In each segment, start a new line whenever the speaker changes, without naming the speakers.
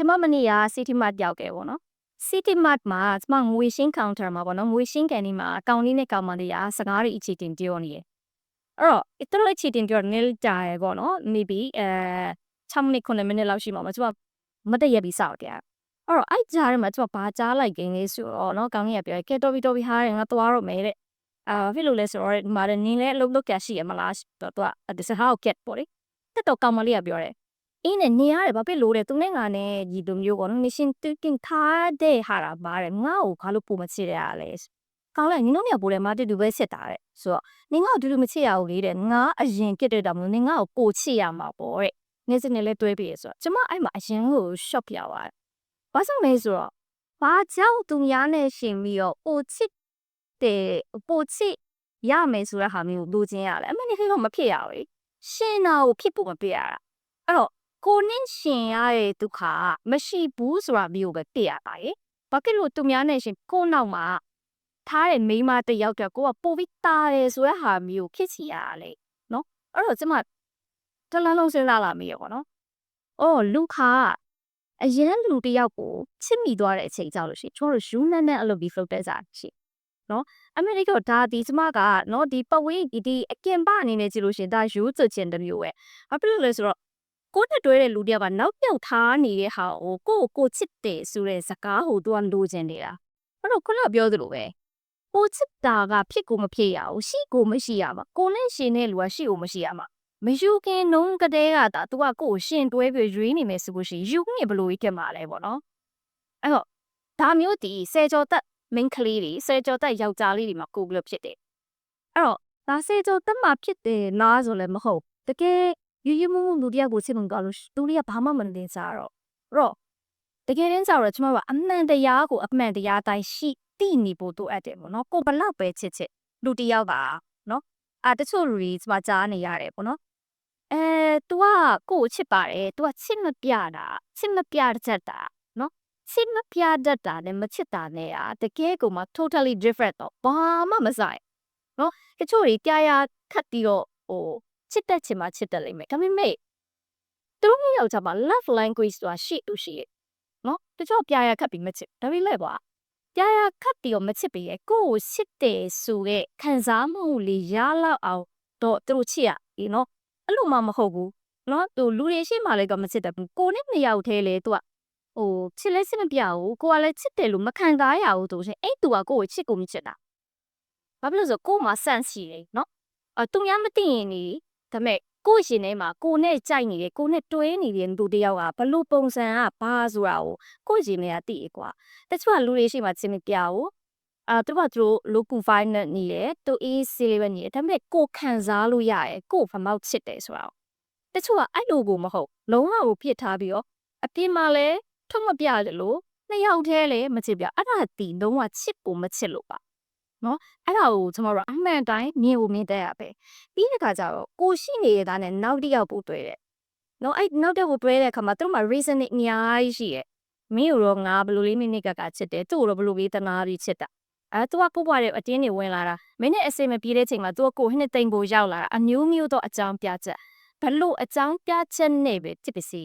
ကျမမနေ့က City Mart ရောက်ခဲ့ပေါ့နော် City Mart မှာကျမငွေရှင်း counter မှာပေါ့နော်ငွေရှင်းကန်ဒီမှာကောင်လေးနဲ့ကောင်မလေးကစကားတွေအချီတင်ပြောနေတယ်အဲ့တော့သူတို့အချီတင်ပြောနေကြရပေါ့နော် maybe အဲ6မိနစ်9မိနစ်လောက်ရှိမှာမကျမမတည့်ရက်ပြီးစောက်တယ်အဲ့တော့အဲ့ကြားထဲမှာကျမဘာကြားလိုက်ခင်လေးဆိုတော့နော်ကောင်လေးကပြောကဲတော်ပြီတော်ပြီဟားတယ်ငါသွားတော့မယ်တဲ့အာဘာဖြစ်လို့လဲဆိုတော့ဒီမှာနင်းလဲအလုပ်လုပ်ကြရှိရမလားဆိုတော့သူကဒီစဟာကို get ပေါ့လေတက်တော့ကောင်မလေးကပြောတယ် အင်းနဲ့နေရတယ်ဘာဖြစ်လို့လဲသူနဲ့ငါနဲ့ဒီလိုမျိုးကောနော်နေရှင်တူတင်ထားတဲ့ဟာတာပါတယ်ငါ့ကိုဘာလို့ပုံမချစ်ရရလဲကောင်းလိုက်နင်တို့မြောက်ပိုးတယ်မာတူတူပဲစစ်တာတဲ့ဆိုတော့နင်ငါ့ကိုတူတူမချစ်ရဘူးလေတဲ့ငါအရင်ကစ်တဲ့တောင်မလို့နင်ငါ့ကိုပိုချစ်ရမှာပေါ့တဲ့နေစနေလဲတွဲပြီးရဆိုတော့ကျမအဲ့မှာအရင်ကို shop ပြသွားတယ်ဘာလို့လဲဆိုတော့ဘာကြောင့်သူများနဲ့ရှင်ပြီးတော့ပိုချစ်တဲ့ပိုချစ်ရမယ်ဆိုတဲ့ဟာမျိုးလိုချင်ရလဲအမှန်တကယ်တော့မဖြစ်ရဘူးလေရှင်နာကိုဖြစ်ဖို့မပြရတာအဲ့တော့ ကိုနဲ့ရှင်ရတဲ့ဒုက္ခကမရှိဘူးဆိုတာမျိုးကိုပဲသိရပါရဲ့။ဘာဖြစ်လို့သူများနဲ့ရှင်ကိုယ့်နောက်မှာထားတဲ့မိန်းမတစ်ယောက်တည်းကိုကပိုပြီးတာတယ်ဆိုတဲ့ဟာမျိုးကိုဖြစ်စီရတာလေနော်။အဲ့တော့ကျမတလန်းလုံးစဉ်းစားလာမိရပေါ့နော်။အော်လူခါကအရင်လူတစ်ယောက်ကိုချစ်မိသွားတဲ့အချိန်ကြောက်လို့ရှိရင်ကျွန်တော်တို့ယူနန်နဲ့အလုပ်ပြီး float တက်ကြရှိနော်အမေရိကဒါဒီကျမကနော်ဒီပဝေးဒီဒီအကင်ပအနေနဲ့ကြည့်လို့ရှိရင်ဒါယူချချင်တဲ့မျိုးပဲဘာဖြစ်လို့လဲဆိုတော့ ကိုယ့်နဲ့တွဲတဲ့လူတယောက်ကနောက်ပြောက်ထားနေတဲ့ဟာကိုကိုယ့်ကိုကိုချစ်တယ်ဆိုတဲ့စကားကိုသူကလိုချင်နေတာအဲ့တော့ခုနကပြောသလိုပဲကိုချစ်တာကဖြစ်ကိုမဖြစ်ရဘူးရှိကိုမရှိရမှာကိုနဲ့ရှင်တဲ့လူကရှိကိုမရှိရမှာမယူခင်နှုံးကတဲ့ကတာသူကကိုကိုရှင်တွဲပြီးရွေးနေမယ်ဆိုလို့ရှိရင်ယူနေဘလို့ကြီးတက်မှာလဲပေါ့နော်အဲ့တော့ဒါမျိုးဒီဆယ်ကျော်သက်မိန်းကလေးတွေဆယ်ကျော်သက်ယောက်ျားလေးတွေမှာကိုဘလို့ဖြစ်တယ်အဲ့တော့ဒါဆယ်ကျော်သက်မှာဖြစ်တယ်လားဆိုလည်းမဟုတ်တကယ် ယူယူမှုမှုလူတယောက်ကိုချစ်မကောလို့သူလေးကဘာမှမနေစားတော့အဲ့တော့တကယ်တမ်းကျတော့ကျွန်မကအမှန်တရားကိုအမှန်တရားတိုင်းရှိသိနေဖို့တို့အပ်တယ်ပေါ့နော်ကိုဘလောက်ပဲချစ်ချစ်လူတယောက်ကနော်အာတချို့လူတွေကျွန်မကြားနေရတယ်ပေါ့နော်အဲ तू ကကိုကိုချစ်ပါတယ် तू ကချစ်မပြတာချစ်မပြတတ်တာနော်ချစ်မပြတတ်တာနဲ့မချစ်တာနဲ့อ่ะတကယ်ကိုမှ totally different တော့ဘာမှမဆိုင်နော်တချို့တွေကြာရခတ်ပြီးတော့ဟို ချစ်တဲ့ချင်မှချစ်တယ်လိမ့်မယ်ဒါပေမဲ့သူတို့မျိုးယောက်ျားမှာ love language ဆိုတာရှိလို့ရှိရဲ့နော်တချို့ပြာရခတ်ပြီးမချစ်ဒါပေမဲ့ကွာပြာရခတ်ပြီးတော့မချစ်ပြီးရဲ့ကိုယ့်ကိုချစ်တယ်ဆိုတဲ့ခံစားမှုလေးရလောက်အောင်တော့သူတို့ချစ်ရဒီနော်အဲ့လိုမှမဟုတ်ဘူးနော်သူလူတွေရှိမှလည်းကမချစ်တယ်ဘူးကိုနဲ့နှစ်ယောက်သေးလေသူကဟိုချစ်လဲချစ်မပြဘူးကိုကလည်းချစ်တယ်လို့မခံစားရဘူးဆိုရှင်အဲ့သူကကိုယ့်ကိုချစ်ကိုမချစ်တာဘာဖြစ်လို့လဲဆိုကို့မှာ sense ရှိတယ်နော်အသူများမသိရင်နေ ဒါပေမဲ့ကိုယ့်ရှင်ထဲမှာကိုနဲ့ကြိုက်နေတဲ့ကိုနဲ့တွဲနေတဲ့လူတစ်ယောက်ကဘလို့ပုံစံကဘာဆိုတာကိုကိုယ့်ရှင်ထဲကသိရကွာတချို့ကလူတွေရှိမှချင်းမပြဘူးအာသူကသူတို့ local file နဲ့နေတယ်သူအေးဆေးလေးပဲနေတယ်ဒါပေမဲ့ကိုခံစားလို့ရတယ်ကိုဖမောက်ချစ်တယ်ဆိုတာတချို့ကအဲ့လိုကိုမဟုတ်လုံးဝကိုဖြစ်ထားပြီးတော့အပြင်မှာလည်းထုတ်မပြတယ်လို့နှစ်ယောက်တည်းလည်းမချစ်ပြအဲ့ဒါတီလုံးဝချစ်ကိုမချစ်လို့ပါ နော်အဲ့ဒါကိုကျွန်တော်တို့အမှန်တိုင်းမြင်ဖို့မြင်တတ်ရပဲပြီးတဲ့ခါကျတော့ကိုရှိနေတဲ့သားနဲ့နောက်တစ်ယောက်ပို့တွေ့တယ်နော်အဲ့နောက်တစ်ယောက်ပို့တွေ့တဲ့အခါမှာသူတို့မှာ reason တွေအများကြီးရှိရဲ့မင်းတို့တော့ငါဘယ်လိုလေးမိနစ်ကကချစ်တယ်သူ့ကိုတော့ဘယ်လိုလေးတနာပြီးချစ်တာအဲသူကပို့ပွားတဲ့အတင်းတွေဝင်လာတာမင်းနဲ့အစိမပြေတဲ့ချိန်မှာသူကကိုဟနှစ်သိမ့်ကိုရောက်လာတာအမျိုးမျိုးတော့အကြောင်းပြချက်ဘလို့အကြောင်းပြချက်နဲ့ပဲတစ်ပစီ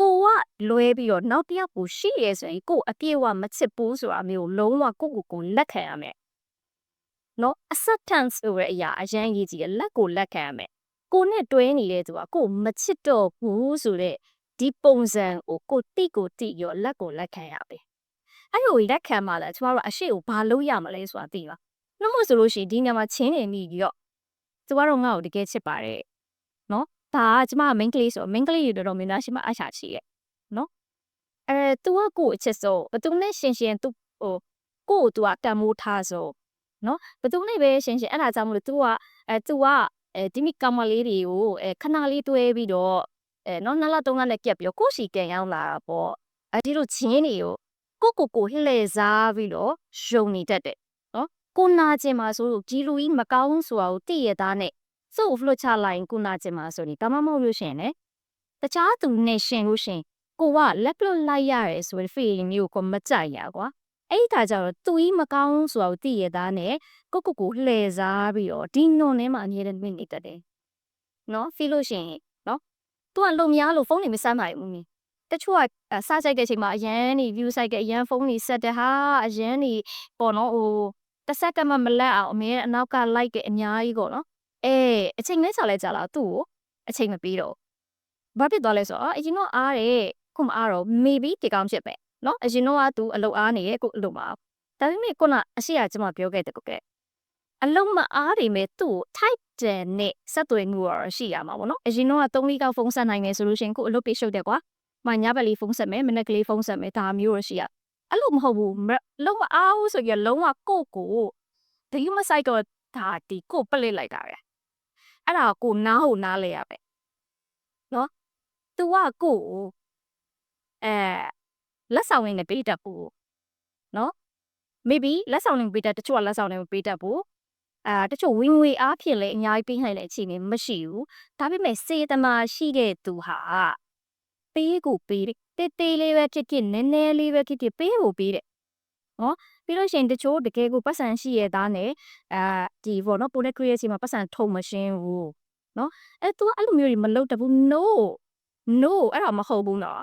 ကိုကလွဲပြီးတော့နောက်တစ်ယောက်ကိုရှိရဲဆိုရင်ကိုအပြေဝမချစ်ဘူးဆိုတာမျိုးလုံးဝကိုကိုကိုလက်ခံရမယ်နော် acceptance ဆိုတဲ့အရာအရင်ရေးကြည့်ရလက်ကိုလက်ခံရမယ်ကိုနဲ့တွဲနေတဲ့သူကကိုမချစ်တော့ဘူးဆိုတဲ့ဒီပုံစံကိုကိုတိကိုတိရောလက်ကိုလက်ခံရပဲအဲ့လိုလက်ခံမှလည်းကျမတို့အရှိကိုဘာလုပ်ရမလဲဆိုတာသိပါနှမို့ဆိုလို့ရှိရင်ဒီညမှာချင်းနေမိပြီးတော့ကျမတို့ငါ့ကိုတကယ်ချစ်ပါတယ်နော် ဒါကကျမက main ကလေးဆို main ကလေးတွေတော်တော်များများရှိမှအရှာရှိရဲ့နော်အဲ तू ကကိုအချစ်ဆိုဘသူနဲ့ရှင်ရှင် तू ဟိုကိုကို तू ကတန်မိုးထားဆိုနော်ဘသူနဲ့ပဲရှင်ရှင်အဲ့ဒါကြောင့်မလို့ तू ကအဲ तू ကအဲဒီမိကောင်မလေးတွေကိုအဲခဏလေးတွဲပြီးတော့အဲနော်နှစ်လသုံးလနဲ့ကြက်ပြီးတော့ကိုရှိကန်ရောက်လာတာပေါ့အဲဒီလိုချင်းတွေကိုကိုကိုကိုလှည့်စားပြီးတော့ယုံနေတတ်တယ်နော်ကိုနာကျင်မှာဆိုလို့ဒီလူကြီးမကောင်းဆိုတာကိုသိရသားနဲ့ စုပ်ဖလွတ်ချလိုက်ရင်ကိုနာကျင်မှာဆိုရင်ဒါမှမဟုတ်လို့ရှင်လေတခြားသူနဲ့ရှင်လို့ရှင်ကိုကလက်လွတ်လိုက်ရတယ်ဆိုရင် feeling မျိုးကိုမကြိုက်ရကွာအဲ့ဒီခါကျတော့သူကြီးမကောင်းဆိုတာကိုသိရသားနဲ့ကိုကိုကိုလှည့်စားပြီးတော့ဒီနွန်ထဲမှာအမြဲတမ်းမြင်နေတတ်တယ်နော် feel လို့ရှိရင်နော်သူကလုံများလို့ဖုန်းနေမစမ်းပါဘူးမင်းတချို့ကအဲစကြိုက်တဲ့အချိန်မှာအရန်နေ view site ကအရန်ဖုန်းနေဆက်တဲ့ဟာအရန်နေပေါ့နော်ဟိုတစ်စက္ကန့်မှမလက်အောင်အမေအနောက်က like ကအများကြီးပေါ့နော် အဲအချိန်လဲချလဲကြာလာသူ့ကိုအချိန်မပြီးတော့ဘာဖြစ်သွားလဲဆိုတော့အရင်တော့အားတယ်ခုမအားတော့ maybe ဒီကောင်ဖြစ်ပဲနော်အရင်တော့ကသူအလုပ်အားနေရဲ့ကိုအလုပ်မှာဒါပေမဲ့ခုနအရှိရကျွန်မပြောခဲ့တဲ့ကိုကအလုံးမအားနေမဲ့သူ့ကို type တယ်နဲ့ဆက်သွယ်မှုရရှိရမှာပေါ့နော်အရင်တော့က3လီကောက်ဖုန်းဆက်နိုင်တယ်ဆိုလို့ရှိရင်ကိုအလုပ်ပေးရှုပ်တယ်ကွာမညဘက်လေးဖုန်းဆက်မယ်မနေ့ကလေးဖုန်းဆက်မယ်ဒါမျိုးရရှိရအဲ့လိုမဟုတ်ဘူးမလုံးမအားဘူးဆိုရင်လုံးဝကိုယ့်ကိုဒီမဆိုင်တော့ဒါဒီကိုပလစ်လိုက်တာပဲ အဲ့ဒါကိုနားဟိုနားလဲရပဲနော် तू ကကိုယ့်ကိုအဲလက်ဆောင်ရင်းနဲ့ပေးတတ်ဘူးနော် maybe လက်ဆောင်ရင်းပေးတတ်တချို့ကလက်ဆောင်ရင်းမပေးတတ်ဘူးအာတချို့ဝင်ငွေအားဖြင့်လည်းအများကြီးပေးနိုင်တဲ့အခြေအနေမရှိဘူးဒါပေမဲ့စေတနာရှိတဲ့သူဟာပေးကိုပေးတယ်တေးသေးလေးပဲဖြစ်ဖြစ်နည်းနည်းလေးပဲဖြစ်ဖြစ်ပေးကိုပေးတယ် နော်ပြီးလို့ရှိရင်တချို့တကယ်ကိုပတ်စံရှိရသားနဲ့အာဒီဘောနော်ပိုနဲ့ create စီမှာပတ်စံထုံမရှင်းဘူးနော်အဲ तू အဲ့လိုမျိုးတွေမလုပ်တတ်ဘူး no no အဲ့ဒါမဟုတ်ဘူးနော်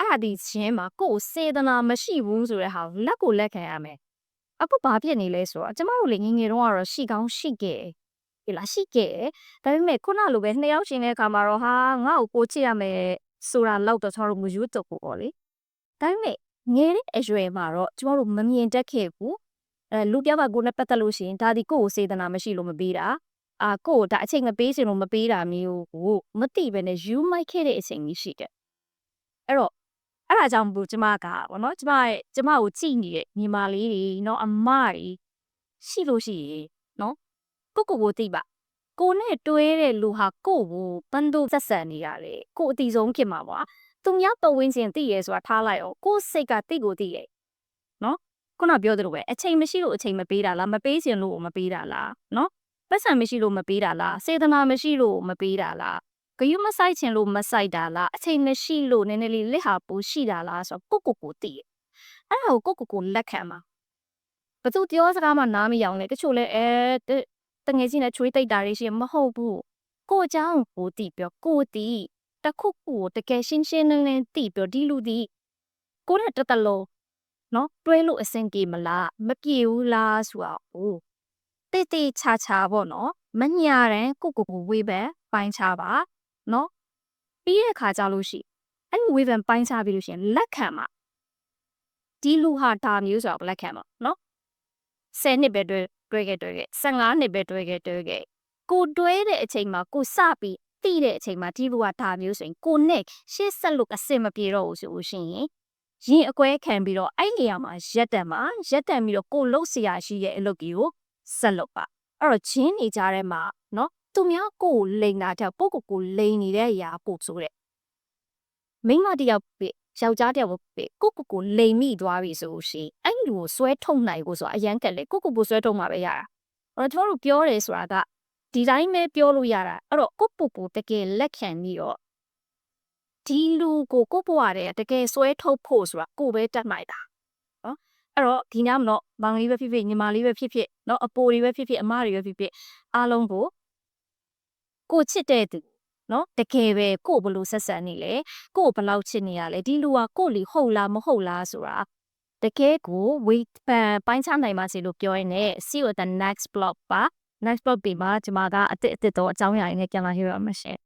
အဲ့ဒါဒီချင်းမှာကိုယ်စေတနာမရှိဘူးဆိုတဲ့ဟာကိုလက်ကိုလက်ခံရမယ်အခုဘာဖြစ်နေလဲဆိုတော့ကျမတို့လေငယ်ငယ်တုန်းကတော့ရှိကောင်းရှိခဲ့ဒီလားရှိခဲ့ဒါပေမဲ့ခုနလိုပဲနှစ်ယောက်ရှင်တဲ့အခါမှာတော့ဟာငါ့ကိုကိုချစ်ရမယ်ဆိုတာလောက်တော့ကျမတို့မယူတော့ဘူးပေါ့လေဒါပေမဲ့ ငယ်တဲ့အရွယ်မှာတော့ကျမတို့မမြင်တတ်ခဲ့ဘူးအဲလူပြောက်ကကိုယ်နဲ့ပတ်သက်လို့ရှိရင်ဒါဒီကိုယ့်ကိုစေတနာမရှိလို့မပေးတာအာကိုယ့်ကိုဒါအချိန်မပေးချင်လို့မပေးတာမျိုးကိုမသိပဲနဲ့ယူမိုက်ခဲ့တဲ့အချိန်ကြီးရှိတယ်အဲ့တော့အဲ့ဒါကြောင့်မို့ကျမကဗောနော်ကျမရဲ့ကျမကိုကြည့်နေတဲ့ညီမလေးတွေနော်အမတွေရှိလို့ရှိရင်နော်ကိုကိုကိုသိပါကိုနဲ့တွဲတဲ့လူဟာကိုကိုပန်းတို့ဆက်ဆံနေရတယ်ကိုအတီဆုံးဖြစ်မှာပါ သူများပတ်ဝန်းကျင်သိရဲဆိုတာထားလိုက်အောင်ကိုစိတ်ကတိကိုသိရဲ့နော်ခုနပြောသလိုပဲအချိန်မရှိလို့အချိန်မပေးတာလားမပေးချင်လို့မပေးတာလားနော်ပတ်စံမရှိလို့မပေးတာလားစေတနာမရှိလို့မပေးတာလားဂယုမဆိုင်ချင်လို့မဆိုင်တာလားအချိန်မရှိလို့နည်းနည်းလေးလက်ဟာပူရှိတာလားဆိုတော့ကိုကိုကိုသိရဲ့အဲ့ဒါကိုကိုကိုကိုလက်ခံမှာဘသူပြောစကားမှနားမယောင်လေတချို့လဲအဲတငယ်ချင်းနဲ့ချွေးတိတ်တာတွေရှိရင်မဟုတ်ဘူးကိုအကြောင်းကိုသိပြောကိုသိ တခုခုကိုတကယ်ရှင်းရှင်းလင်းလင်းသိပြောဒီလူဒီကိုနဲ့တတလုံးနော်တွဲလို့အဆင်ပြေမလားမပြေဘူးလားဆိုတာဟုတ်တိတ်တိတ်ချာချာပေါ့နော်မညာတဲ့ကိုကိုကိုဝေးပဲပိုင်းချပါနော်ပြီးတဲ့အခါကြလို့ရှိအဲ့ဒီဝေးပဲပိုင်းချပြီးလို့ရှိရင်လက်ခံမှာဒီလူဟာဒါမျိုးဆိုတော့လက်ခံမှာနော်10နှစ်ပဲတွဲတွဲခဲ့တွဲခဲ့15နှစ်ပဲတွဲခဲ့တွဲခဲ့ကိုတွဲတဲ့အချိန်မှာကိုစပြီး တိတဲ့အချိန်မှာဒီလူကဒါမျိုးဆိုရင်ကိုနဲ့ရှေ့ဆက်လို့အစင်မပြေတော့ဘူးဆိုလို့ရှိရင်ရင်အကွဲခံပြီးတော့အဲ့နေရာမှာရက်တံမှာရက်တံပြီးတော့ကိုလှုပ်ဆရာရှိရဲ့အလုပ်ကြီးကိုဆက်လုပ်ပါအဲ့တော့ချင်းနေကြတဲ့မှာနော်သူများကိုလိန်တာတဲ့ပုဂ္ဂိုလ်ကိုလိန်နေတဲ့အရာပို့ဆိုတဲ့မိန်းမတယောက်ပဲယောက်ျားတယောက်ပဲကိုကိုကိုလိန်မိသွားပြီဆိုလို့ရှိရင်အဲ့လူကိုဆွဲထုတ်နိုင်ကိုဆိုတာအရန်ကက်လေကိုကိုကိုဆွဲထုတ်မှာပဲရတာအဲ့တော့ကျွန်တော်တို့ပြောတယ်ဆိုတာက ဒီတိုင်းပဲပြောလို့ရတာအဲ့တော့ကိုပူပူတကယ်လက်ခံပြီးတော့ဒီလူကိုကိုပွားတယ်တကယ်ဆွဲထုတ်ဖို့ဆိုတာကိုပဲတတ်နိုင်တာနော်အဲ့တော့ဒီညမတော့မောင်လေးပဲဖြစ်ဖြစ်ညီမလေးပဲဖြစ်ဖြစ်နော်အပိုတွေပဲဖြစ်ဖြစ်အမတွေပဲဖြစ်ဖြစ်အားလုံးကိုကိုချစ်တဲ့သူနော်တကယ်ပဲကိုဘလို့ဆက်ဆံနေလဲကိုဘလောက်ချစ်နေရလဲဒီလူကကိုလီဟုတ်လားမဟုတ်လားဆိုတာတကယ်ကို wait ပန်ပိုင်းချနိုင်ပါစေလို့ပြောရင်းနဲ့ see you at the next blog ပါ next blog ပြီးမှကျွန်မကအစ်စ်အစ်စ်တော့အကြောင်းအရာတွေနဲ့ပြန်လာရရမှာရှင်